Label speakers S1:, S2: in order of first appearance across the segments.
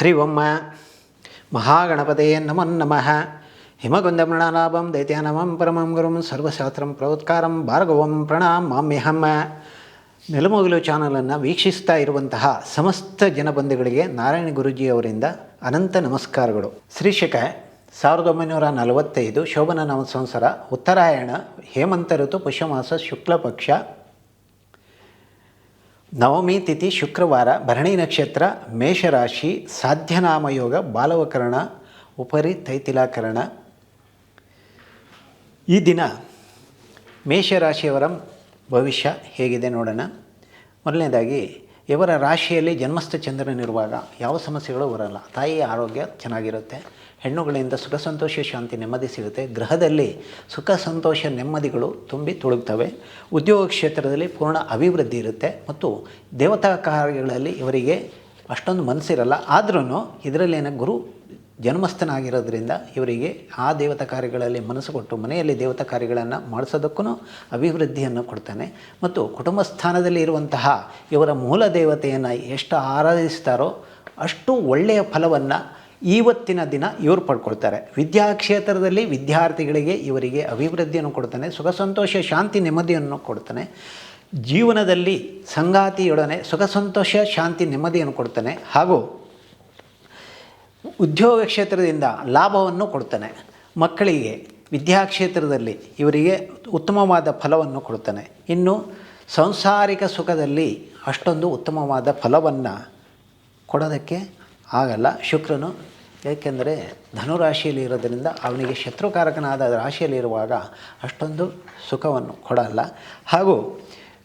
S1: ಹರಿ ಒಮ್ಮ ಮಹಾಗಣಪತೇ ನಮನ್ ನಮಃ. ಹಿಮಗುಂದಮೃಣಾಲಾಭಂ ದೈತ್ಯಾನಮಂ ಪರಮಂ ಗುರುಂ ಸರ್ವಶಾಸ್ತ್ರಂ ಪ್ರವತ್ಕಾರಂ ಭಾರ್ಗವಂ ಪ್ರಣಾಮ್ ಮಾಮ್ಯಹಮ್ಮ ನೆಲಮೊಗಲು ಚಾನಲನ್ನು ವೀಕ್ಷಿಸ್ತಾ ಇರುವಂತಹ ಸಮಸ್ತ ಜನಬಂಧುಗಳಿಗೆ ನಾರಾಯಣ ಗುರುಜಿಯವರಿಂದ ಅನಂತ ನಮಸ್ಕಾರಗಳು. ಶ್ರೀಶಕ ಸಾವಿರದ ಒಂಬೈನೂರ ನಲವತ್ತೈದು ಶೋಭನ ನಾಮ ಸಂವತ್ಸರ ಉತ್ತರಾಯಣ ಹೇಮಂತ ಋತು ಪುಷ್ಯಮಾಸ ಶುಕ್ಲ ಪಕ್ಷ ನವಮಿ ತಿಥಿ ಶುಕ್ರವಾರ, ಭರಣಿ ನಕ್ಷತ್ರ, ಮೇಷರಾಶಿ, ಸಾಧ್ಯನಾಮಯೋಗ, ಬಾಲವಕರಣ, ಉಪರಿ ತೈತಿಲಾಕರಣ. ಈ ದಿನ ಮೇಷರಾಶಿಯವರ ಭವಿಷ್ಯ ಹೇಗಿದೆ ನೋಡೋಣ. ಮೊದಲನೇದಾಗಿ ಇವರ ರಾಶಿಯಲ್ಲಿ ಜನ್ಮಸ್ಥ ಚಂದ್ರನಿರುವಾಗ ಯಾವ ಸಮಸ್ಯೆಗಳು ಬರಲ್ಲ. ತಾಯಿಯ ಆರೋಗ್ಯ ಚೆನ್ನಾಗಿರುತ್ತೆ, ಹೆಣ್ಣುಗಳಿಂದ ಸುಖ ಸಂತೋಷ ಶಾಂತಿ ನೆಮ್ಮದಿ ಸಿಗುತ್ತೆ. ಗೃಹದಲ್ಲಿ ಸುಖ ಸಂತೋಷ ನೆಮ್ಮದಿಗಳು ತುಂಬಿ ತುಳುಕ್ತವೆ ಉದ್ಯೋಗ ಕ್ಷೇತ್ರದಲ್ಲಿ ಪೂರ್ಣ ಅಭಿವೃದ್ಧಿ ಇರುತ್ತೆ ಮತ್ತು ದೇವತಾ ಕಾರ್ಯಗಳಲ್ಲಿ ಇವರಿಗೆ ಅಷ್ಟೊಂದು ಮನಸ್ಸಿರಲ್ಲ. ಆದ್ರೂ ಇದರಲ್ಲೇನ ಗುರು ಜನ್ಮಸ್ಥನಾಗಿರೋದ್ರಿಂದ ಇವರಿಗೆ ಆ ದೇವತಾ ಕಾರ್ಯಗಳಲ್ಲಿ ಮನಸ್ಸು ಕೊಟ್ಟು ಮನೆಯಲ್ಲಿ ದೇವತಾ ಕಾರ್ಯಗಳನ್ನು ಮಾಡಿಸೋದಕ್ಕೂ ಅಭಿವೃದ್ಧಿಯನ್ನು ಕೊಡ್ತಾನೆ. ಮತ್ತು ಕುಟುಂಬ ಸ್ಥಾನದಲ್ಲಿ ಇರುವಂತಹ ಇವರ ಮೂಲ ದೇವತೆಯನ್ನು ಎಷ್ಟು ಆರಾಧಿಸ್ತಾರೋ ಅಷ್ಟು ಒಳ್ಳೆಯ ಫಲವನ್ನು ಇವತ್ತಿನ ದಿನ ಇವರು ಪಡ್ಕೊಳ್ತಾರೆ. ವಿದ್ಯಾ ಕ್ಷೇತ್ರದಲ್ಲಿ ವಿದ್ಯಾರ್ಥಿಗಳಿಗೆ ಇವರಿಗೆ ಅಭಿವೃದ್ಧಿಯನ್ನು ಕೊಡ್ತಾನೆ, ಸುಖ ಸಂತೋಷ ಶಾಂತಿ ನೆಮ್ಮದಿಯನ್ನು ಕೊಡ್ತಾನೆ, ಜೀವನದಲ್ಲಿ ಸಂಗಾತಿಯೊಡನೆ ಸುಖ ಸಂತೋಷ ಶಾಂತಿ ನೆಮ್ಮದಿಯನ್ನು ಕೊಡ್ತಾನೆ. ಹಾಗೂ ಉದ್ಯೋಗ ಕ್ಷೇತ್ರದಿಂದ ಲಾಭವನ್ನು ಕೊಡ್ತಾನೆ. ಮಕ್ಕಳಿಗೆ ವಿದ್ಯಾ ಕ್ಷೇತ್ರದಲ್ಲಿ ಇವರಿಗೆ ಉತ್ತಮವಾದ ಫಲವನ್ನು ಕೊಡ್ತಾನೆ. ಇನ್ನು ಸಂಸಾರಿಕ ಸುಖದಲ್ಲಿ ಅಷ್ಟೊಂದು ಉತ್ತಮವಾದ ಫಲವನ್ನು ಕೊಡೋದಕ್ಕೆ ಆಗಲ್ಲ. ಶುಕ್ರನು ಏಕೆಂದರೆ ಧನುರಾಶಿಯಲ್ಲಿ ಇರೋದರಿಂದ ಅವನಿಗೆ ಶತ್ರುಕಾರಕನಾದ ರಾಶಿಯಲ್ಲಿರುವಾಗ ಅಷ್ಟೊಂದು ಸುಖವನ್ನು ಕೊಡಲ್ಲ. ಹಾಗೂ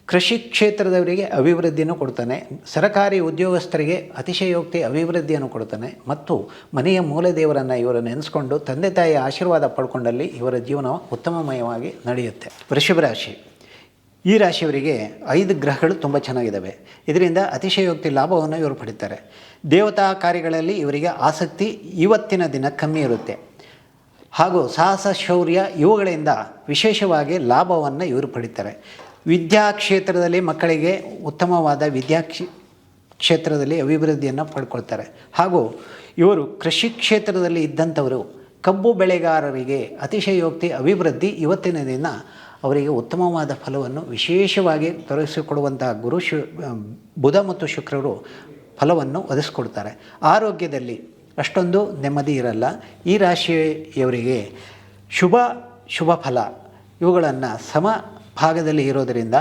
S1: ಕೃಷಿ ಕ್ಷೇತ್ರದವರಿಗೆ ಅಭಿವೃದ್ಧಿಯನ್ನು ಕೊಡ್ತಾನೆ. ಸರಕಾರಿ ಉದ್ಯೋಗಸ್ಥರಿಗೆ ಅತಿಶಯೋಕ್ತಿ ಅಭಿವೃದ್ಧಿಯನ್ನು ಕೊಡ್ತಾನೆ. ಮತ್ತು ಮನೆಯ ಮೂಲ ದೇವರನ್ನು ಇವರು ನೆನೆಸ್ಕೊಂಡು ತಂದೆ ತಾಯಿಯ ಆಶೀರ್ವಾದ ಪಡ್ಕೊಂಡಲ್ಲಿ ಇವರ ಜೀವನ ಉತ್ತಮಮಯವಾಗಿ ನಡೆಯುತ್ತೆ. ವೃಷಭ ರಾಶಿ. ಈ ರಾಶಿಯವರಿಗೆ ಐದು ಗ್ರಹಗಳು ತುಂಬ ಚೆನ್ನಾಗಿದ್ದಾವೆ ಇದರಿಂದ ಅತಿಶಯೋಕ್ತಿ ಲಾಭವನ್ನು ಇವರು ಪಡಿತಾರೆ. ದೇವತಾ ಕಾರ್ಯಗಳಲ್ಲಿ ಇವರಿಗೆ ಆಸಕ್ತಿ ಇವತ್ತಿನ ದಿನ ಕಮ್ಮಿ ಇರುತ್ತೆ. ಹಾಗೂ ಸಾಹಸ ಶೌರ್ಯ ಇವುಗಳಿಂದ ವಿಶೇಷವಾಗಿ ಲಾಭವನ್ನು ಇವರು ಪಡಿತಾರೆ. ವಿದ್ಯಾ ಕ್ಷೇತ್ರದಲ್ಲಿ ಮಕ್ಕಳಿಗೆ ಉತ್ತಮವಾದ ವಿದ್ಯಾ ಕ್ಷೇ- ಕ್ಷೇತ್ರದಲ್ಲಿ ಅಭಿವೃದ್ಧಿಯನ್ನು ಪಡ್ಕೊಳ್ತಾರೆ. ಹಾಗೂ ಇವರು ಕೃಷಿ ಕ್ಷೇತ್ರದಲ್ಲಿ ಇದ್ದಂಥವರು ಕಬ್ಬು ಬೆಳೆಗಾರರಿಗೆ ಅತಿಶಯೋಕ್ತಿ ಅಭಿವೃದ್ಧಿ ಇವತ್ತಿನ ದಿನ ಅವರಿಗೆ ಉತ್ತಮವಾದ ಫಲವನ್ನು ವಿಶೇಷವಾಗಿ ತೋರಿಸಿಕೊಡುವಂತಹ ಗುರು ಶು ಬುಧ ಮತ್ತು ಶುಕ್ರರು ಫಲವನ್ನು ಒದಗಿಸ್ಕೊಡ್ತಾರೆ. ಆರೋಗ್ಯದಲ್ಲಿ ಅಷ್ಟೊಂದು ನೆಮ್ಮದಿ ಇರಲ್ಲ. ಈ ರಾಶಿಯವರಿಗೆ ಶುಭ ಶುಭ ಫಲ ಇವುಗಳನ್ನು ಸಮ ಭಾಗದಲ್ಲಿ ಇರೋದರಿಂದ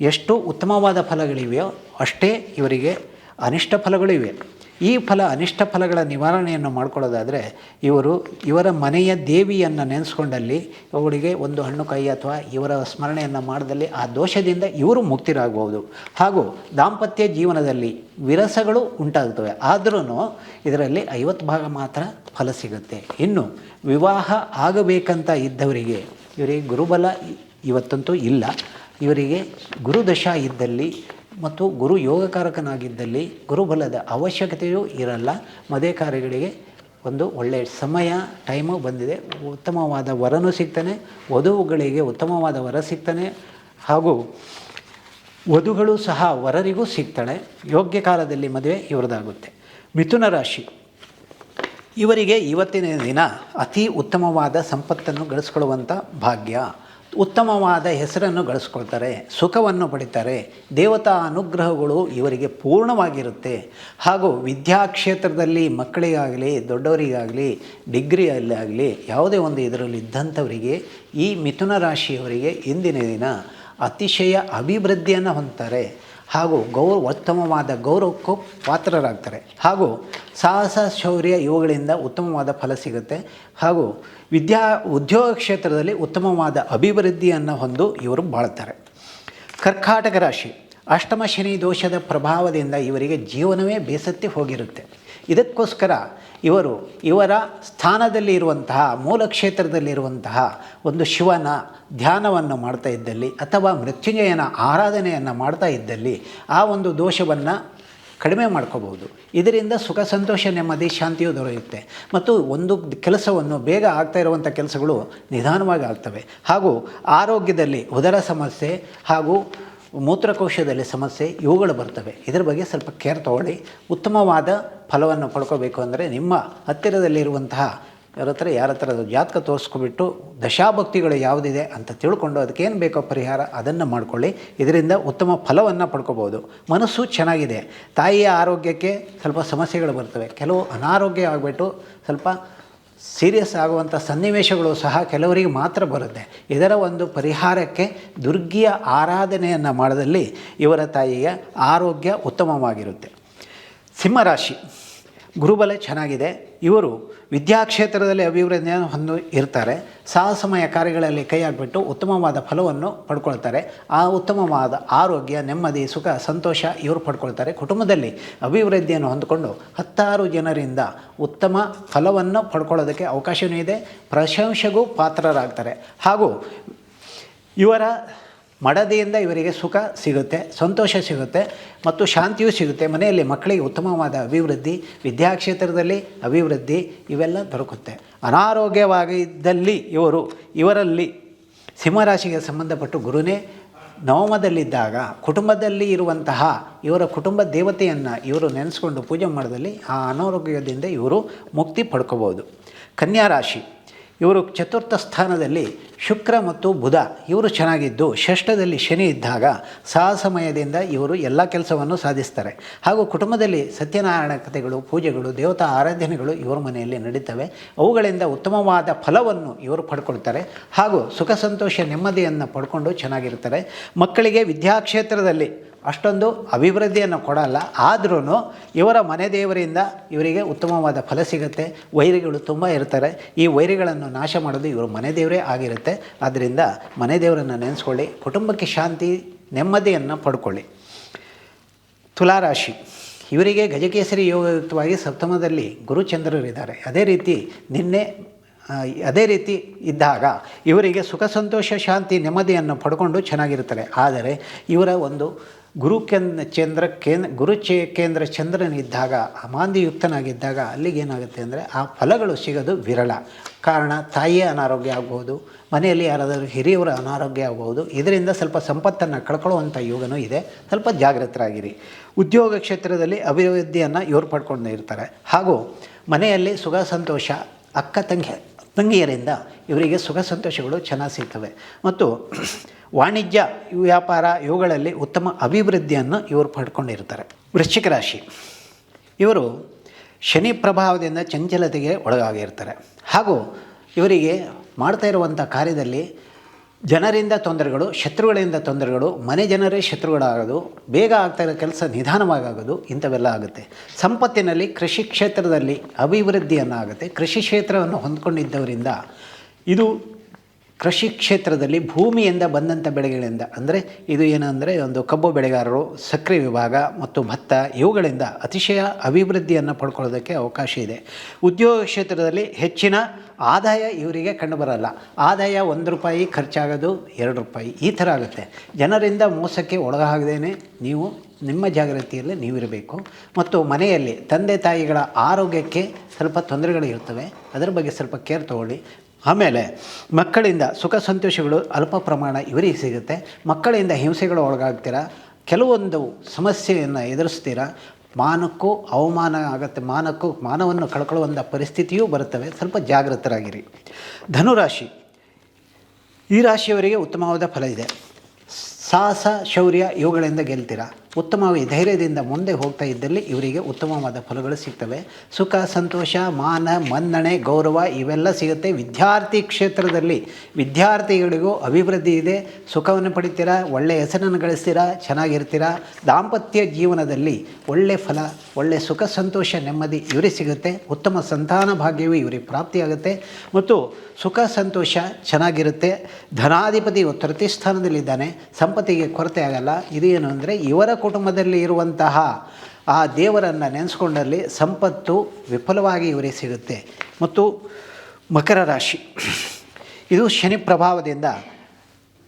S1: ಎಷ್ಟು ಉತ್ತಮವಾದ ಫಲಗಳಿವೆಯೋ ಅಷ್ಟೇ ಇವರಿಗೆ ಅನಿಷ್ಟ ಫಲಗಳು ಇವೆ. ಈ ಫಲ, ಅನಿಷ್ಟ ಫಲಗಳ ನಿವಾರಣೆಯನ್ನು ಮಾಡ್ಕೊಳ್ಳೋದಾದರೆ ಇವರು ಇವರ ಮನೆಯ ದೇವಿಯನ್ನು ನೆನೆಸ್ಕೊಂಡಲ್ಲಿ ಅವರಿಗೆ ಒಂದು ಹಣ್ಣು ಕೈ ಅಥವಾ ಇವರ ಸ್ಮರಣೆಯನ್ನು ಮಾಡಿದಲ್ಲಿ ಆ ದೋಷದಿಂದ ಇವರು ಮುಕ್ತಿರಾಗಬಹುದು. ಹಾಗೂ ದಾಂಪತ್ಯ ಜೀವನದಲ್ಲಿ ವಿರಸಗಳು ಉಂಟಾಗುತ್ತವೆ ಆದ್ರೂ ಇದರಲ್ಲಿ ಐವತ್ತು ಭಾಗ ಮಾತ್ರ ಫಲ ಸಿಗುತ್ತೆ. ಇನ್ನು ವಿವಾಹ ಆಗಬೇಕಂತ ಇದ್ದವರಿಗೆ ಇವರಿಗೆ ಗುರುಬಲ ಇವತ್ತಂತೂ ಇಲ್ಲ. ಇವರಿಗೆ ಗುರುದಶ ಇದ್ದಲ್ಲಿ ಮತ್ತು ಗುರು ಯೋಗಕಾರಕನಾಗಿದ್ದಲ್ಲಿ ಗುರುಬಲದ ಅವಶ್ಯಕತೆಯೂ ಇರಲ್ಲ. ಮದುವೆ ಕಾರ್ಯಗಳಿಗೆ ಒಂದು ಒಳ್ಳೆಯ ಸಮಯ ಟೈಮು ಬಂದಿದೆ. ಉತ್ತಮವಾದ ವರನೂ ಸಿಗ್ತಾನೆ. ವಧುಗಳಿಗೆ ಉತ್ತಮವಾದ ವರ ಸಿಗ್ತಾನೆ. ಹಾಗೂ ವಧುಗಳು ಸಹ ವರರಿಗೂ ಸಿಗ್ತಾಳೆ. ಯೋಗ್ಯ ಕಾಲದಲ್ಲಿ ಮದುವೆ ಇವರದಾಗುತ್ತೆ. ಮಿಥುನ ರಾಶಿ. ಇವರಿಗೆ ಇವತ್ತಿನ ದಿನ ಅತಿ ಉತ್ತಮವಾದ ಸಂಪತ್ತನ್ನು ಗಳಿಸ್ಕೊಳ್ಳುವಂಥ ಭಾಗ್ಯ. ಉತ್ತಮವಾದ ಹೆಸರನ್ನು ಗಳಿಸ್ಕೊಳ್ತಾರೆ, ಸುಖವನ್ನು ಪಡಿತಾರೆ, ದೇವತಾ ಅನುಗ್ರಹಗಳು ಇವರಿಗೆ ಪೂರ್ಣವಾಗಿರುತ್ತೆ. ಹಾಗೂ ವಿದ್ಯಾಕ್ಷೇತ್ರದಲ್ಲಿ ಮಕ್ಕಳಿಗಾಗಲಿ, ದೊಡ್ಡವರಿಗಾಗಲಿ ಡಿಗ್ರಿಯಲ್ಲಾಗಲಿ ಯಾವುದೇ ಒಂದು ಇದರಲ್ಲಿ ಇದ್ದಂಥವರಿಗೆ ಈ ಮಿಥುನ ರಾಶಿಯವರಿಗೆ ಇಂದಿನ ದಿನ ಅತಿಶಯ ಅಭಿವೃದ್ಧಿಯನ್ನು ಹೊಂದ್ತಾರೆ. ಹಾಗೂ ಗೌರವ ಉತ್ತಮವಾದ ಗೌರವಕ್ಕೂ ಪಾತ್ರರಾಗ್ತಾರೆ. ಹಾಗೂ ಸಾಹಸ, ಶೌರ್ಯ ಇವುಗಳಿಂದ ಉತ್ತಮವಾದ ಫಲ ಸಿಗುತ್ತೆ. ಹಾಗೂ ವಿದ್ಯಾ, ಉದ್ಯೋಗ ಕ್ಷೇತ್ರದಲ್ಲಿ ಉತ್ತಮವಾದ ಅಭಿವೃದ್ಧಿಯನ್ನು ಹೊಂದು ಇವರು ಬಾಳ್ತಾರೆ ಕರ್ಕಾಟಕ ರಾಶಿ, ಅಷ್ಟಮ ಶನಿ ದೋಷದ ಪ್ರಭಾವದಿಂದ ಇವರಿಗೆ ಜೀವನವೇ ಬೇಸತ್ತಿ ಹೋಗಿರುತ್ತೆ. ಇದಕ್ಕೋಸ್ಕರ ಇವರು ಇವರ ಸ್ಥಾನದಲ್ಲಿ ಇರುವಂತಹ ಮೂಲ ಕ್ಷೇತ್ರದಲ್ಲಿರುವಂತಹ ಒಂದು ಶಿವನ ಧ್ಯಾನವನ್ನು ಮಾಡ್ತಾ ಇದ್ದಲ್ಲಿ ಅಥವಾ ಮೃತ್ಯುಂಜಯನ ಆರಾಧನೆಯನ್ನು ಮಾಡ್ತಾ ಇದ್ದಲ್ಲಿ ಆ ಒಂದು ದೋಷವನ್ನು ಕಡಿಮೆ ಮಾಡ್ಕೋಬೋದು ಇದರಿಂದ ಸುಖ, ಸಂತೋಷ, ನೆಮ್ಮದಿ, ಶಾಂತಿಯು ದೊರೆಯುತ್ತೆ. ಮತ್ತು ಒಂದು ಕೆಲಸವನ್ನು ಬೇಗ ಆಗ್ತಾ ಇರುವಂಥ ಕೆಲಸಗಳು ನಿಧಾನವಾಗಿ ಆಗ್ತವೆ. ಹಾಗೂ ಆರೋಗ್ಯದಲ್ಲಿ ಉದರ ಸಮಸ್ಯೆ ಹಾಗೂ ಮೂತ್ರಕೋಶದಲ್ಲಿ ಸಮಸ್ಯೆ, ಇವುಗಳು ಬರ್ತವೆ. ಇದರ ಬಗ್ಗೆ ಸ್ವಲ್ಪ ಕೇರ್ ತಗೊಳ್ಳಿ. ಉತ್ತಮವಾದ ಫಲವನ್ನು ಪಡ್ಕೋಬೇಕು ಅಂದರೆ ನಿಮ್ಮ ಹತ್ತಿರದಲ್ಲಿರುವಂತಹ ಯಾರ ಹತ್ರ ಯಾರ ಹತ್ರ ಜಾತಕ ತೋರಿಸ್ಕೊಬಿಟ್ಟು ದಶಾಭಕ್ತಿಗಳು ಯಾವುದಿದೆ ಅಂತ ತಿಳ್ಕೊಂಡು ಅದಕ್ಕೇನು ಬೇಕೋ ಪರಿಹಾರ ಅದನ್ನು ಮಾಡ್ಕೊಳ್ಳಿ. ಇದರಿಂದ ಉತ್ತಮ ಫಲವನ್ನು ಪಡ್ಕೋಬೋದು ಮನಸ್ಸು ಚೆನ್ನಾಗಿದೆ. ತಾಯಿಯ ಆರೋಗ್ಯಕ್ಕೆ ಸ್ವಲ್ಪ ಸಮಸ್ಯೆಗಳು ಬರ್ತವೆ. ಕೆಲವು ಅನಾರೋಗ್ಯ ಆಗಿಬಿಟ್ಟು ಸ್ವಲ್ಪ ಸೀರಿಯಸ್ ಆಗುವಂಥ ಸನ್ನಿವೇಶಗಳು ಸಹ ಕೆಲವರಿಗೆ ಮಾತ್ರ ಬರುತ್ತೆ. ಇದರ ಒಂದು ಪರಿಹಾರಕ್ಕೆ ದುರ್ಗಿಯ ಆರಾಧನೆಯನ್ನು ಮಾಡದಲ್ಲಿ ಇವರ ತಾಯಿಯ ಆರೋಗ್ಯ ಉತ್ತಮವಾಗಿರುತ್ತೆ. ಸಿಂಹರಾಶಿ. ಗುರುಬಲ ಚೆನ್ನಾಗಿದೆ. ಇವರು ವಿದ್ಯಾಕ್ಷೇತ್ರದಲ್ಲಿ ಅಭಿವೃದ್ಧಿಯನ್ನು ಹೊಂದು ಇರ್ತಾರೆ. ಸಾಹಸಮಯ ಕಾರ್ಯಗಳಲ್ಲಿ ಕೈಯಾಗಿಬಿಟ್ಟು ಉತ್ತಮವಾದ ಫಲವನ್ನು ಪಡ್ಕೊಳ್ತಾರೆ. ಆ ಉತ್ತಮವಾದ ಆರೋಗ್ಯ, ನೆಮ್ಮದಿ, ಸುಖ, ಸಂತೋಷ ಇವರು ಪಡ್ಕೊಳ್ತಾರೆ. ಕುಟುಂಬದಲ್ಲಿ ಅಭಿವೃದ್ಧಿಯನ್ನು ಹೊಂದಿಕೊಂಡು ಹತ್ತಾರು ಜನರಿಂದ ಉತ್ತಮ ಫಲವನ್ನು ಪಡ್ಕೊಳ್ಳೋದಕ್ಕೆ ಅವಕಾಶವೂ ಇದೆ. ಪ್ರಶಂಸೆಗೂ ಪಾತ್ರರಾಗ್ತಾರೆ. ಹಾಗೂ ಇವರ ಮಡದಿಯಿಂದ ಇವರಿಗೆ ಸುಖ ಸಿಗುತ್ತೆ, ಸಂತೋಷ ಸಿಗುತ್ತೆ ಮತ್ತು ಶಾಂತಿಯೂ ಸಿಗುತ್ತೆ. ಮನೆಯಲ್ಲಿ ಮಕ್ಕಳಿಗೆ ಉತ್ತಮವಾದ ಅಭಿವೃದ್ಧಿ, ವಿದ್ಯಾಕ್ಷೇತ್ರದಲ್ಲಿ ಅಭಿವೃದ್ಧಿ ಇವೆಲ್ಲ ದೊರಕುತ್ತೆ. ಅನಾರೋಗ್ಯವಾಗಿದ್ದಲ್ಲಿ ಇವರು, ಇವರಲ್ಲಿ ಸಿಂಹರಾಶಿಗೆ ಸಂಬಂಧಪಟ್ಟು ಗುರುನೇ, ನವಮದಲ್ಲಿದ್ದಾಗ ಕುಟುಂಬದಲ್ಲಿ ಇರುವಂತಹ ಇವರ ಕುಟುಂಬ ದೇವತೆಯನ್ನು ಇವರು ನೆನೆಸ್ಕೊಂಡು ಪೂಜೆ ಮಾಡಿದಲ್ಲಿ ಆ ಅನಾರೋಗ್ಯದಿಂದ ಇವರು ಮುಕ್ತಿ ಪಡ್ಕೋಬೋದು ಕನ್ಯಾ ರಾಶಿ ಇವರು ಚತುರ್ಥ ಸ್ಥಾನದಲ್ಲಿ ಶುಕ್ರ ಮತ್ತು ಬುಧ ಇವರು ಚೆನ್ನಾಗಿದ್ದು, ಷಷ್ಠದಲ್ಲಿ ಶನಿ ಇದ್ದಾಗ ಸಾಹಸಮಯದಿಂದ ಇವರು ಎಲ್ಲ ಕೆಲಸವನ್ನು ಸಾಧಿಸ್ತಾರೆ. ಹಾಗೂ ಕುಟುಂಬದಲ್ಲಿ ಸತ್ಯನಾರಾಯಣ ಕಥೆಗಳು, ಪೂಜೆಗಳು, ದೇವತಾ ಆರಾಧನೆಗಳು ಇವರ ಮನೆಯಲ್ಲಿ ನಡೀತವೆ. ಅವುಗಳಿಂದ ಉತ್ತಮವಾದ ಫಲವನ್ನು ಇವರು ಪಡ್ಕೊಳ್ತಾರೆ. ಹಾಗೂ ಸುಖ ಸಂತೋಷ ನೆಮ್ಮದಿಯನ್ನು ಪಡ್ಕೊಂಡು ಚೆನ್ನಾಗಿರ್ತಾರೆ. ಮಕ್ಕಳಿಗೆ ವಿದ್ಯಾಕ್ಷೇತ್ರದಲ್ಲಿ ಅಷ್ಟೊಂದು ಅಭಿವೃದ್ಧಿಯನ್ನು ಕೊಡಲ್ಲ. ಆದ್ರೂ ಇವರ ಮನೆ ದೇವರಿಂದ ಇವರಿಗೆ ಉತ್ತಮವಾದ ಫಲ ಸಿಗುತ್ತೆ. ವೈರಿಗಳು ತುಂಬ ಇರ್ತಾರೆ. ಈ ವೈರಿಗಳನ್ನು ನಾಶ ಮಾಡೋದು ಇವರು ಮನೆ ದೇವರೇ ಆಗಿರುತ್ತೆ. ಆದ್ದರಿಂದ ಮನೆ ದೇವರನ್ನು ನೆನೆಸ್ಕೊಳ್ಳಿ. ಕುಟುಂಬಕ್ಕೆ ಶಾಂತಿ, ನೆಮ್ಮದಿಯನ್ನು ಪಡ್ಕೊಳ್ಳಿ. ತುಲಾರಾಶಿ. ಇವರಿಗೆ ಗಜಕೇಸರಿ ಯೋಗಯುಕ್ತವಾಗಿ ಸಪ್ತಮದಲ್ಲಿ ಗುರುಚಂದ್ರರಿದ್ದಾರೆ. ಅದೇ ರೀತಿ ನಿನ್ನೆ ಅದೇ ರೀತಿ ಇದ್ದಾಗ ಇವರಿಗೆ ಸುಖ, ಸಂತೋಷ, ಶಾಂತಿ, ನೆಮ್ಮದಿಯನ್ನು ಪಡ್ಕೊಂಡು ಚೆನ್ನಾಗಿರುತ್ತಾರೆ. ಆದರೆ ಇವರ ಒಂದು ಗುರು ಕೇಂದ್ರ ಚಂದ್ರ ಕೇಂದ್ರ ಗುರು ಚೇ, ಕೇಂದ್ರ ಚಂದ್ರನಿದ್ದಾಗ ಅಮಾಂದಿಯುಕ್ತನಾಗಿದ್ದಾಗ ಅಲ್ಲಿಗೆ ಏನಾಗುತ್ತೆ ಅಂದರೆ ಆ ಫಲಗಳು ಸಿಗೋದು ವಿರಳ. ಕಾರಣ ತಾಯಿಯೇ ಅನಾರೋಗ್ಯ ಆಗ್ಬೋದು, ಮನೆಯಲ್ಲಿ ಯಾರಾದರೂ ಹಿರಿಯವರ ಅನಾರೋಗ್ಯ ಆಗ್ಬೋದು, ಇದರಿಂದ ಸ್ವಲ್ಪ ಸಂಪತ್ತನ್ನು ಕಳ್ಕೊಳ್ಳುವಂಥ ಯೋಗನೂ ಇದೆ. ಸ್ವಲ್ಪ ಜಾಗೃತರಾಗಿರಿ ಉದ್ಯೋಗ ಕ್ಷೇತ್ರದಲ್ಲಿ ಅಭಿವೃದ್ಧಿಯನ್ನು ಇವರು ಪಡ್ಕೊಂಡು ಇರ್ತಾರೆ. ಹಾಗೂ ಮನೆಯಲ್ಲಿ ಸುಖ, ಸಂತೋಷ, ಅಕ್ಕ ತಂಗಿ ತಂಗಿಯರಿಂದ ಇವರಿಗೆ ಸುಖ ಸಂತೋಷಗಳು ಚೆನ್ನಾಗಿ ಸಿಗ್ತವೆ. ಮತ್ತು ವಾಣಿಜ್ಯ, ವ್ಯಾಪಾರ ಇವುಗಳಲ್ಲಿ ಉತ್ತಮ ಅಭಿವೃದ್ಧಿಯನ್ನು ಇವರು ಪಡ್ಕೊಂಡಿರ್ತಾರೆ. ವೃಶ್ಚಿಕ ರಾಶಿ. ಇವರು ಶನಿ ಪ್ರಭಾವದಿಂದ ಚಂಚಲತೆಗೆ ಒಳಗಾಗಿರ್ತಾರೆ. ಹಾಗೂ ಇವರಿಗೆ ಮಾಡ್ತಾ ಇರುವಂಥ ಕಾರ್ಯದಲ್ಲಿ ಜನರಿಂದ ತೊಂದರೆಗಳು, ಶತ್ರುಗಳಿಂದ ತೊಂದರೆಗಳು, ಮನೆ ಜನರೇ ಶತ್ರುಗಳಾಗೋದು, ಬೇಗ ಆಗ್ತಾ ಇರೋ ಕೆಲಸ ಆಗೋದು ಇಂಥವೆಲ್ಲ ಆಗುತ್ತೆ. ಸಂಪತ್ತಿನಲ್ಲಿ ಕೃಷಿ ಕ್ಷೇತ್ರದಲ್ಲಿ ಅಭಿವೃದ್ಧಿಯನ್ನು ಆಗುತ್ತೆ ಕೃಷಿ ಕ್ಷೇತ್ರವನ್ನು ಹೊಂದ್ಕೊಂಡಿದ್ದವರಿಂದ ಇದು ಕೃಷಿ ಕ್ಷೇತ್ರದಲ್ಲಿ ಭೂಮಿಯಿಂದ ಬಂದಂಥ ಬೆಳೆಗಳಿಂದ, ಅಂದರೆ ಇದು ಏನಂದರೆ ಒಂದು ಕಬ್ಬು ಬೆಳೆಗಾರರು ಸಕ್ಕರೆ ವಿಭಾಗ ಮತ್ತು ಭತ್ತ, ಇವುಗಳಿಂದ ಅತಿಶಯ ಅಭಿವೃದ್ಧಿಯನ್ನು ಪಡ್ಕೊಳ್ಳೋದಕ್ಕೆ ಅವಕಾಶ ಇದೆ. ಉದ್ಯೋಗ ಕ್ಷೇತ್ರದಲ್ಲಿ ಹೆಚ್ಚಿನ ಆದಾಯ ಇವರಿಗೆ ಕಂಡುಬರಲ್ಲ. ಆದಾಯ ಒಂದು ರೂಪಾಯಿ ಖರ್ಚಾಗೋದು ಎರಡು ರೂಪಾಯಿ, ಈ ಥರ ಆಗುತ್ತೆ. ಜನರಿಂದ ಮೋಸಕ್ಕೆ ಒಳಗಾಗದೇನೆ ನೀವು ನಿಮ್ಮ ಜಾಗೃತಿಯಲ್ಲಿ ನೀವಿರಬೇಕು. ಮತ್ತು ಮನೆಯಲ್ಲಿ ತಂದೆ ತಾಯಿಗಳ ಆರೋಗ್ಯಕ್ಕೆ ಸ್ವಲ್ಪ ತೊಂದರೆಗಳು ಇರ್ತವೆ. ಅದರ ಬಗ್ಗೆ ಸ್ವಲ್ಪ ಕೇರ್ ತಗೊಳ್ಳಿ. ಆಮೇಲೆ ಮಕ್ಕಳಿಂದ ಸುಖ ಸಂತೋಷಗಳು ಅಲ್ಪ ಪ್ರಮಾಣ ಇವರಿಗೆ ಸಿಗುತ್ತೆ. ಮಕ್ಕಳಿಂದ ಹಿಂಸೆಗಳು ಒಳಗಾಗ್ತೀರಾ? ಕೆಲವೊಂದು ಸಮಸ್ಯೆಯನ್ನು ಎದುರಿಸ್ತೀರಾ? ಮಾನಕ್ಕೂ ಅವಮಾನ ಆಗುತ್ತೆ, ಮಾನಕ್ಕೂ ಮಾನವನ್ನು ಕಳ್ಕೊಳ್ಳುವಂಥ ಪರಿಸ್ಥಿತಿಯೂ ಬರುತ್ತವೆ. ಸ್ವಲ್ಪ ಜಾಗೃತರಾಗಿರಿ. ಧನುರಾಶಿ. ಈ ರಾಶಿಯವರಿಗೆ ಉತ್ತಮವಾದ ಫಲ ಇದೆ. ಸಾಹಸ, ಶೌರ್ಯ ಇವುಗಳಿಂದ ಗೆಲ್ತೀರಾ? ಉತ್ತಮವಾಗಿ ಧೈರ್ಯದಿಂದ ಮುಂದೆ ಹೋಗ್ತಾ ಇದ್ದಲ್ಲಿ ಇವರಿಗೆ ಉತ್ತಮವಾದ ಫಲಗಳು ಸಿಗ್ತವೆ. ಸುಖ, ಸಂತೋಷ, ಮಾನ, ಮನ್ನಣೆ, ಗೌರವ ಇವೆಲ್ಲ ಸಿಗುತ್ತೆ. ವಿದ್ಯಾರ್ಥಿ ಕ್ಷೇತ್ರದಲ್ಲಿ ವಿದ್ಯಾರ್ಥಿಗಳಿಗೂ ಅಭಿವೃದ್ಧಿ ಇದೆ. ಸುಖವನ್ನು ಪಡಿತೀರಾ? ಒಳ್ಳೆಯ ಹೆಸರನ್ನು ಗಳಿಸ್ತೀರಾ? ಚೆನ್ನಾಗಿರ್ತೀರಾ? ದಾಂಪತ್ಯ ಜೀವನದಲ್ಲಿ ಒಳ್ಳೆಯ ಫಲ, ಒಳ್ಳೆ ಸುಖ, ಸಂತೋಷ, ನೆಮ್ಮದಿ ಇವರಿಗೆ ಸಿಗುತ್ತೆ. ಉತ್ತಮ ಸಂತಾನ ಭಾಗ್ಯವೂ ಇವರಿಗೆ ಪ್ರಾಪ್ತಿಯಾಗುತ್ತೆ. ಮತ್ತು ಸುಖ, ಸಂತೋಷ ಚೆನ್ನಾಗಿರುತ್ತೆ. ಧನಾಧಿಪತಿ ತೃತೀಯ ಸ್ಥಾನದಲ್ಲಿದ್ದಾನೆ. ಸಂಪತ್ತಿಗೆ ಕೊರತೆ ಆಗಲ್ಲ. ಇದು ಏನು ಅಂದರೆ ಇವರ ಕುಟುಂಬದಲ್ಲಿ ಇರುವಂತಹ ಆ ದೇವರನ್ನು ನೆನೆಸ್ಕೊಂಡಲ್ಲಿ ಸಂಪತ್ತು ವಿಫಲವಾಗಿ ಇವರಿಗೆ ಸಿಗುತ್ತೆ. ಮತ್ತು ಮಕರ ರಾಶಿ. ಇದು ಶನಿ ಪ್ರಭಾವದಿಂದ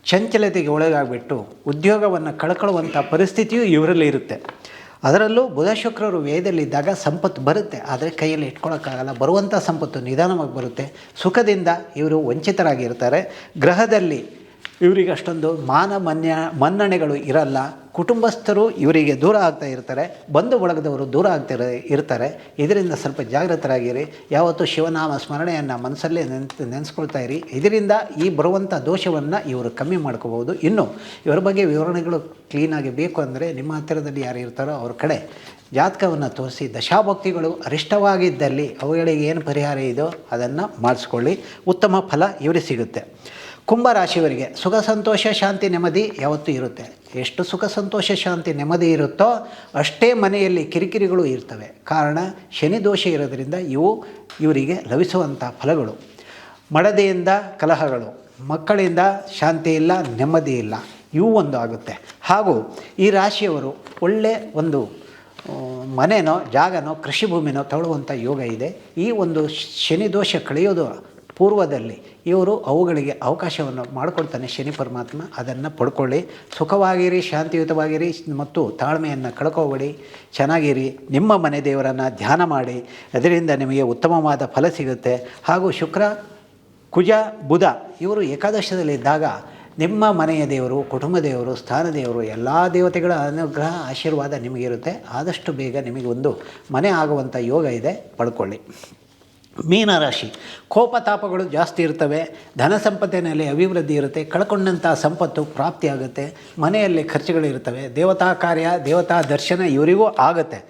S1: ಚಂಚಲತೆಗೆ ಒಳಗಾಗ್ಬಿಟ್ಟು ಉದ್ಯೋಗವನ್ನು ಕಳ್ಕೊಳ್ಳುವಂಥ ಪರಿಸ್ಥಿತಿಯೂ ಇವರಲ್ಲಿ ಇರುತ್ತೆ. ಅದರಲ್ಲೂ ಬುಧ ಶುಕ್ರರು ವೇದಲ್ಲಿದ್ದಾಗ ಸಂಪತ್ತು ಬರುತ್ತೆ. ಆದರೆ ಕೈಯಲ್ಲಿ ಇಟ್ಕೊಳ್ಳೋಕ್ಕಾಗಲ್ಲ ಬರುವಂಥ ಸಂಪತ್ತು ನಿಧಾನವಾಗಿ ಬರುತ್ತೆ. ಸುಖದಿಂದ ಇವರು ವಂಚಿತರಾಗಿರ್ತಾರೆ. ಗ್ರಹದಲ್ಲಿ ಇವರಿಗೆ ಅಷ್ಟೊಂದು ಮಾನ ಮನ್ಯ ಮನ್ನಣೆಗಳು ಇರಲ್ಲ. ಕುಟುಂಬಸ್ಥರು ಇವರಿಗೆ ದೂರ ಆಗ್ತಾ ಇರ್ತಾರೆ, ಬಂಧು ಬಳಗದವರು ದೂರ ಆಗ್ತಾ ಇರ್ತಾರೆ. ಇದರಿಂದ ಸ್ವಲ್ಪ ಜಾಗೃತರಾಗಿರಿ. ಯಾವತ್ತೂ ಶಿವನಾಮ ಸ್ಮರಣೆಯನ್ನು ಮನಸ್ಸಲ್ಲೇ ನೆನ್ಸ್, ನೆನೆಸ್ಕೊಳ್ತಾ ಇರಿ. ಇದರಿಂದ ಈ ಬರುವಂಥ ದೋಷವನ್ನು ಇವರು ಕಮ್ಮಿ ಮಾಡ್ಕೋಬೋದು ಇನ್ನು ಇವರ ಬಗ್ಗೆ ವಿವರಣೆಗಳು ಕ್ಲೀನಾಗಿ ಬೇಕು ಅಂದರೆ ನಿಮ್ಮ ಹತ್ತಿರದಲ್ಲಿ ಯಾರು ಇರ್ತಾರೋ ಅವ್ರ ಕಡೆ ಜಾತಕವನ್ನು ತೋರಿಸಿ, ದಶಾಭಕ್ತಿಗಳು ಅರಿಷ್ಟವಾಗಿದ್ದಲ್ಲಿ ಅವುಗಳಿಗೆ ಏನು ಪರಿಹಾರ ಇದೋ ಅದನ್ನು ಮಾಡಿಸ್ಕೊಳ್ಳಿ. ಉತ್ತಮ ಫಲ ಇವರಿಗೆ ಸಿಗುತ್ತೆ. ಕುಂಭ ರಾಶಿಯವರಿಗೆ ಸುಖ, ಸಂತೋಷ, ಶಾಂತಿ, ನೆಮ್ಮದಿ ಯಾವತ್ತೂ ಇರುತ್ತೆ. ಎಷ್ಟು ಸುಖ, ಸಂತೋಷ, ಶಾಂತಿ, ನೆಮ್ಮದಿ ಇರುತ್ತೋ ಅಷ್ಟೇ ಮನೆಯಲ್ಲಿ ಕಿರಿಕಿರಿಗಳು ಇರ್ತವೆ. ಕಾರಣ ಶನಿ ದೋಷ ಇರೋದರಿಂದ ಇವು ಇವರಿಗೆ ಲಭಿಸುವಂಥ ಫಲಗಳು. ಮಡದೆಯಿಂದ ಕಲಹಗಳು. ಮಕ್ಕಳಿಂದ ಶಾಂತಿ ಇಲ್ಲ, ನೆಮ್ಮದಿ ಇಲ್ಲ. ಇವು ಒಂದು ಆಗುತ್ತೆ. ಹಾಗೂ ಈ ರಾಶಿಯವರು ಒಳ್ಳೆ ಒಂದು ಮನೆನೋ, ಜಾಗನೋ, ಕೃಷಿ ಭೂಮಿನೋ ತಗೊಳ್ಳುವಂಥ ಯೋಗ ಇದೆ. ಈ ಒಂದು ಶನಿ ದೋಷ ಕಳೆಯೋದು ಪೂರ್ವದಲ್ಲಿ ಇವರು ಅವುಗಳಿಗೆ ಅವಕಾಶವನ್ನು ಮಾಡಿಕೊಡ್ತಾನೆ ಶನಿ ಪರಮಾತ್ಮ, ಅದನ್ನು ಪಡ್ಕೊಳ್ಳಿ. ಸುಖವಾಗಿರಿ, ಶಾಂತಿಯುತವಾಗಿರಿ ಮತ್ತು ತಾಳ್ಮೆಯನ್ನು ಕಳ್ಕೋಬೇಡಿ. ಚೆನ್ನಾಗಿರಿ, ನಿಮ್ಮ ಮನೆ ದೇವರನ್ನು ಧ್ಯಾನ ಮಾಡಿ. ಅದರಿಂದ ನಿಮಗೆ ಉತ್ತಮವಾದ ಫಲ ಸಿಗುತ್ತೆ. ಹಾಗೂ ಶುಕ್ರ, ಕುಜ, ಬುಧ, ಇವರು ಏಕಾದಶದಲ್ಲಿದ್ದಾಗ ನಿಮ್ಮ ಮನೆಯ ದೇವರು, ಕುಟುಂಬ ದೇವರು, ಸ್ಥಾನ ದೇವರು, ಎಲ್ಲ ದೇವತೆಗಳ ಅನುಗ್ರಹ, ಆಶೀರ್ವಾದ ನಿಮಗಿರುತ್ತೆ. ಆದಷ್ಟು ಬೇಗ ನಿಮಗೊಂದು ಮನೆ ಆಗುವಂಥ ಯೋಗ ಇದೆ, ಪಡ್ಕೊಳ್ಳಿ. ಮೀನರಾಶಿ ಕೋಪತಾಪಗಳು ಜಾಸ್ತಿ ಇರ್ತವೆ, ಧನ ಸಂಪತ್ತಿನಲ್ಲಿ ಅಭಿವೃದ್ಧಿ ಇರುತ್ತೆ ಕಳ್ಕೊಂಡಂಥ ಸಂಪತ್ತು ಪ್ರಾಪ್ತಿಯಾಗುತ್ತೆ ಮನೆಯಲ್ಲಿ ಖರ್ಚುಗಳಿರ್ತವೆ ದೇವತಾ ಕಾರ್ಯ, ದೇವತಾ ದರ್ಶನ ಇವರಿಗೂ ಆಗುತ್ತೆ.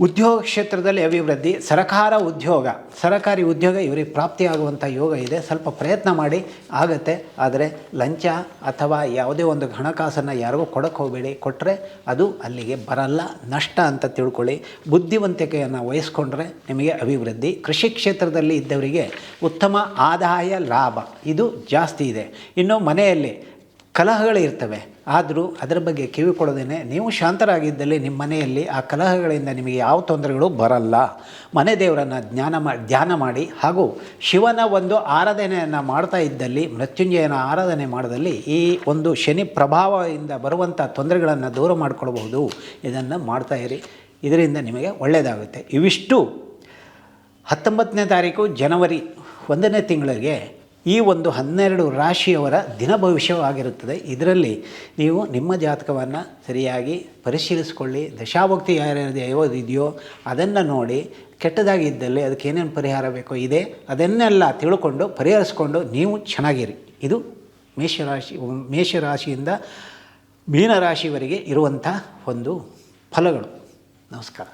S1: ಉದ್ಯೋಗ ಕ್ಷೇತ್ರದಲ್ಲಿ ಅಭಿವೃದ್ಧಿ, ಸರಕಾರ ಉದ್ಯೋಗ. ಸರಕಾರಿ ಉದ್ಯೋಗ ಇವರಿಗೆ ಪ್ರಾಪ್ತಿಯಾಗುವಂಥ ಯೋಗ ಇದೆ. ಸ್ವಲ್ಪ ಪ್ರಯತ್ನ ಮಾಡಿ, ಆಗುತ್ತೆ. ಆದರೆ ಲಂಚ ಅಥವಾ ಯಾವುದೇ ಒಂದು ಹಣಕಾಸನ್ನು ಯಾರಿಗೂ ಕೊಡಕ್ಕೆ ಹೋಗಬೇಡಿ. ಕೊಟ್ಟರೆ ಅದು ಅಲ್ಲಿಗೆ ಬರಲ್ಲ. ನಷ್ಟ ಅಂತ ತಿಳ್ಕೊಳ್ಳಿ. ಬುದ್ಧಿವಂತಿಕೆಯನ್ನು ವಹಿಸ್ಕೊಂಡ್ರೆ ನಿಮಗೆ ಅಭಿವೃದ್ಧಿ. ಕೃಷಿ ಕ್ಷೇತ್ರದಲ್ಲಿ ಇದ್ದವರಿಗೆ ಉತ್ತಮ ಆದಾಯ ಲಾಭ. ಇದು ಜಾಸ್ತಿ ಇದೆ. ಇನ್ನು ಮನೆಯಲ್ಲಿ ಕಲಹಗಳು ಇರ್ತವೆ. ಆದರೂ ಅದರ ಬಗ್ಗೆ ಕಿವಿ ಕೊಡೋದೇನೆ, ನೀವು ಶಾಂತರಾಗಿದ್ದಲ್ಲಿ ನಿಮ್ಮ ಮನೆಯಲ್ಲಿ ಆ ಕಲಹಗಳಿಂದ ನಿಮಗೆ ಯಾವ ತೊಂದರೆಗಳು ಬರಲ್ಲ. ಮನೆ ದೇವರನ್ನು ಜ್ಞಾನ ಮಾ, ಧ್ಯಾನ ಮಾಡಿ ಹಾಗೂ ಶಿವನ ಒಂದು ಆರಾಧನೆಯನ್ನು ಮಾಡ್ತಾ ಇದ್ದಲ್ಲಿ, ಮೃತ್ಯುಂಜಯನ ಆರಾಧನೆ ಮಾಡಿದಲ್ಲಿ ಈ ಒಂದು ಶನಿ ಪ್ರಭಾವದಿಂದ ಬರುವಂಥ ತೊಂದರೆಗಳನ್ನು ದೂರ ಮಾಡಿಕೊಳ್ಬಹುದು. ಇದನ್ನು ಮಾಡ್ತಾ ಇರಿ. ಇದರಿಂದ ನಿಮಗೆ ಒಳ್ಳೆಯದಾಗುತ್ತೆ ಇವಿಷ್ಟು ಹತ್ತೊಂಬತ್ತನೇ ತಾರೀಕು ಜನವರಿ ಒಂದನೇ ತಿಂಗಳಿಗೆ ಈ ಒಂದು ಹನ್ನೆರಡು ರಾಶಿಯವರ ದಿನ ಭವಿಷ್ಯವಾಗಿರುತ್ತದೆ. ಇದರಲ್ಲಿ ನೀವು ನಿಮ್ಮ ಜಾತಕವನ್ನು ಸರಿಯಾಗಿ ಪರಿಶೀಲಿಸಿಕೊಳ್ಳಿ. ದಶಾಭಕ್ತಿ ಯಾರ್ಯಾರು ಇದೆಯೋ ಅದನ್ನು ನೋಡಿ. ಕೆಟ್ಟದಾಗಿ ಇದ್ದಲ್ಲಿ ಅದಕ್ಕೆ ಏನೇನು ಪರಿಹಾರ ಬೇಕೋ ಇದೆ. ಅದನ್ನೆಲ್ಲ ತಿಳ್ಕೊಂಡು, ಪರಿಹರಿಸ್ಕೊಂಡು ನೀವು ಚೆನ್ನಾಗಿರಿ. ಇದು ಮೇಷರಾಶಿ, ಮೇಷರಾಶಿಯಿಂದ ಮೀನರಾಶಿವರೆಗೆ ಇರುವಂಥ ಒಂದು ಫಲಗಳು. ನಮಸ್ಕಾರ.